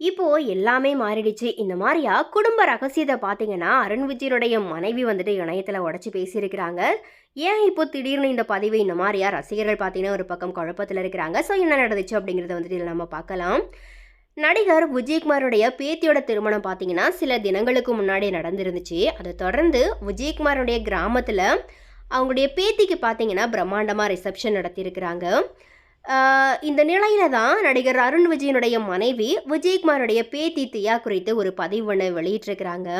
இப்போ எல்லாமே மாறிடுச்சு. இந்த மாதிரியா குடும்ப ரகசியத்தை பார்த்தீங்கன்னா அருண் விஜயனுடைய மனைவி வந்துட்டு இணையத்தில் உடச்சி பேசியிருக்கிறாங்க. ஏன் இப்போ திடீர்னு இந்த பதிவு இந்த மாதிரியா? ரசிகர்கள் பார்த்தீங்கன்னா ஒரு பக்கம் குழப்பத்தில் இருக்கிறாங்க. ஸோ என்ன நடந்துச்சு அப்படிங்கிறத வந்துட்டு இதில் நம்ம பார்க்கலாம். நடிகர் விஜயகுமாருடைய பேத்தியோட திருமணம் பார்த்தீங்கன்னா சில தினங்களுக்கு முன்னாடி நடந்திருந்துச்சு. அதை தொடர்ந்து விஜயகுமாருடைய கிராமத்தில் அவங்களுடைய பேத்திக்கு பார்த்தீங்கன்னா பிரம்மாண்டமாக ரிசப்ஷன் நடத்தியிருக்கிறாங்க. இந்த நிலையில தான் நடிகர் அருண் விஜயனுடைய மனைவி விஜயகுமாருடைய பேத்தி தியா குறித்து ஒரு பதிவு ஒன்று வெளியிட்டிருக்கிறாங்க.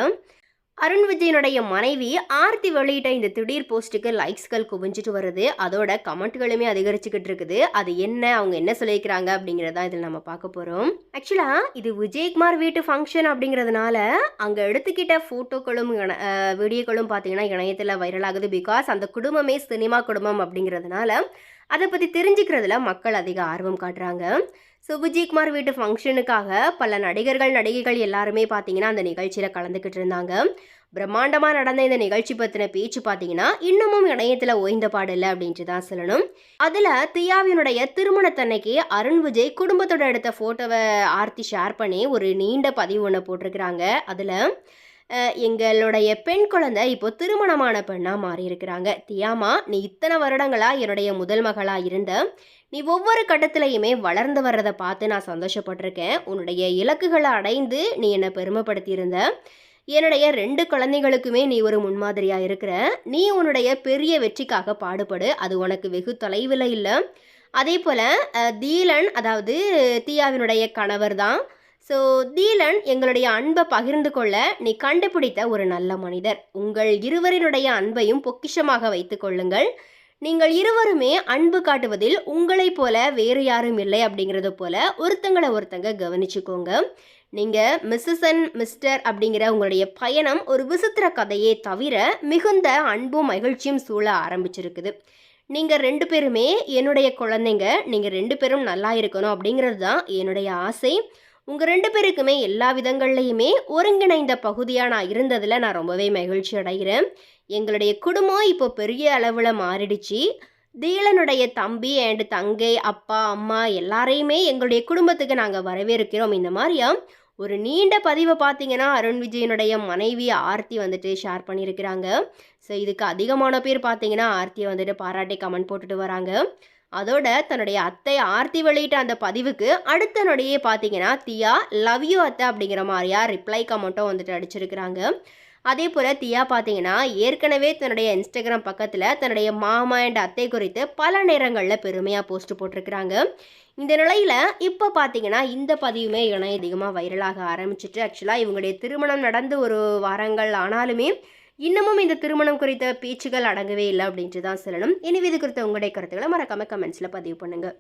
அருண் விஜயனுடைய மனைவி ஆர்த்தி வெளியிட்ட இந்த திடீர் போஸ்ட்டுக்கு லைக்ஸ்கள் குவிஞ்சிட்டு வருது. அதோட கமெண்ட்களுமே அதிகரிச்சுக்கிட்டு இருக்குது. அது என்ன? அவங்க என்ன சொல்லியிருக்கிறாங்க அப்படிங்கிறதா இதில் நம்ம பார்க்க போகிறோம் ஆக்சுவலாக இது விஜயகுமார் வீட்டு ஃபங்க்ஷன் அப்படிங்கிறதுனால அங்கே எடுத்துக்கிட்ட ஃபோட்டோக்களும் வீடியோக்களும் பார்த்தீங்கன்னா இணையத்தில் வைரல் ஆகுது. பிகாஸ் அந்த குடும்பமே சினிமா குடும்பம் அப்படிங்கிறதுனால அதை பற்றி தெரிஞ்சுக்கிறதுல மக்கள் அதிக ஆர்வம் காட்டுறாங்க. ஸோ விஜயகுமார் வீட்டு ஃபங்க்ஷனுக்காக பல நடிகர்கள் நடிகைகள் எல்லாருமே பார்த்தீங்கன்னா அந்த நிகழ்ச்சியில் கலந்துக்கிட்டு இருந்தாங்க. பிரம்மாண்டமாக நடந்த இந்த நிகழ்ச்சி பற்றின பேச்சு பார்த்தீங்கன்னா இன்னமும் இணையத்தில் ஓய்ந்த பாடில்லை அப்படின்ட்டு தான் சொல்லணும். அதில் தியாவினுடைய திருமணத்தன்னைக்கு அருண் விஜய் குடும்பத்தோட எடுத்த ஃபோட்டோவை ஆர்த்தி ஷேர் பண்ணி ஒரு நீண்ட பதிவு ஒன்று போட்டிருக்கிறாங்க. அதில் எங்களுடைய பெண் குழந்தை இப்போ திருமணமான பெண்ணாக மாறி இருக்கிறாங்க தியாமா நீ இத்தனை வருடங்களா என்னுடைய முதல் மகளாக இருந்த நீ ஒவ்வொரு கட்டத்திலையுமே வளர்ந்து வர்றதை பார்த்து நான் சந்தோஷப்பட்டிருக்கேன். உன்னுடைய இலக்குகளை அடைந்து நீ என்னை பெருமைப்படுத்தியிருந்த. என்னுடைய ரெண்டு குழந்தைகளுக்குமே நீ ஒரு முன்மாதிரியாக இருக்கிற. நீ உன்னுடைய பெரிய வெற்றிக்காக பாடுபடு. அது உனக்கு வெகு தொலைவில் இல்லை. அதே போல் தீலன் அதாவது தியாவினுடைய கணவர் தான். ஸோ தீலன் எங்களுடைய அன்பை பகிர்ந்து கொள்ள நீ கண்டுபிடித்த ஒரு நல்ல மனிதர். உங்கள் இருவரினுடைய அன்பையும் பொக்கிஷமாக வைத்து கொள்ளுங்கள். நீங்கள் இருவருமே அன்பு காட்டுவதில் உங்களைப் போல வேறு யாரும் இல்லை அப்படிங்கிறது போல ஒருத்தங்களை ஒருத்தங்க கவனிச்சுக்கோங்க. நீங்கள் மிஸ்ஸஸ் அண்ட் மிஸ்டர் அப்படிங்கிற உங்களுடைய பயணம் ஒரு விசித்திர கதையே தவிர மிகுந்த அன்பும் மகிழ்ச்சியும் சூழ ஆரம்பிச்சிருக்குது. நீங்கள் ரெண்டு பேருமே என்னுடைய குழந்தைங்க நீங்கள் ரெண்டு பேரும் நல்லா இருக்கணும் அப்படிங்கிறது தான் என்னுடைய ஆசை. உங்கள் ரெண்டு பேருக்குமே எல்லா விதங்கள்லையுமே ஒருங்கிணைந்த பகுதியாக நான் இருந்ததில் நான் ரொம்பவே மகிழ்ச்சி அடைகிறேன். எங்களுடைய குடும்பம் இப்போ பெரிய அளவில் மாறிடுச்சு. தீலனுடைய தம்பி அண்டு தங்கை அப்பா அம்மா எல்லாரையுமே எங்களுடைய குடும்பத்துக்கு நாங்கள் வரவேற்கிறோம். இந்த மாதிரியா ஒரு நீண்ட பதிவை பார்த்தீங்கன்னா அருண் விஜயனுடைய மனைவி ஆர்த்தி வந்துட்டு ஷேர் பண்ணியிருக்கிறாங்க. ஸோ இதுக்கு அதிகமான பேர் பார்த்தீங்கன்னா ஆர்த்தியை வந்துட்டு பாராட்டி கமெண்ட் போட்டுட்டு வராங்க. அதோட தன்னுடைய அத்தை ஆர்த்தி வெளியிட்ட அந்த பதிவுக்கு அடுத்த நொடியே பார்த்தீங்கன்னா தியா லவ் யூ அத்தை அப்படிங்கிற மாதிரியா ரிப்ளை கமெண்ட்டும் வந்துட்டு அடிச்சிருக்கிறாங்க. அதே போல் தியா பார்த்தீங்கன்னா ஏற்கனவே தன்னுடைய இன்ஸ்டாகிராம் பக்கத்தில் தன்னுடைய மாமா அண்ட் அத்தை குறித்து பல நேரங்களில் பெருமையாக போஸ்ட் போட்டிருக்கிறாங்க. இந்த நிலையில் இப்போ பார்த்தீங்கன்னா இந்த பதிவுமே இணைய அதிகமாக வைரலாக ஆரம்பிச்சிட்டு ஆக்சுவலாக இவங்களுடைய திருமணம் நடந்து ஒரு வாரங்கள் ஆனாலுமே இன்னமும் இந்த திருமணம் குறித்த பேச்சுகள் அடங்கவே இல்லை அப்படின்ட்டு தான் சொல்லணும். எனவே இது குறித்த உங்களுடைய கருத்துக்களை மறக்காம கமெண்ட்ஸில் பதிவு பண்ணுங்கள்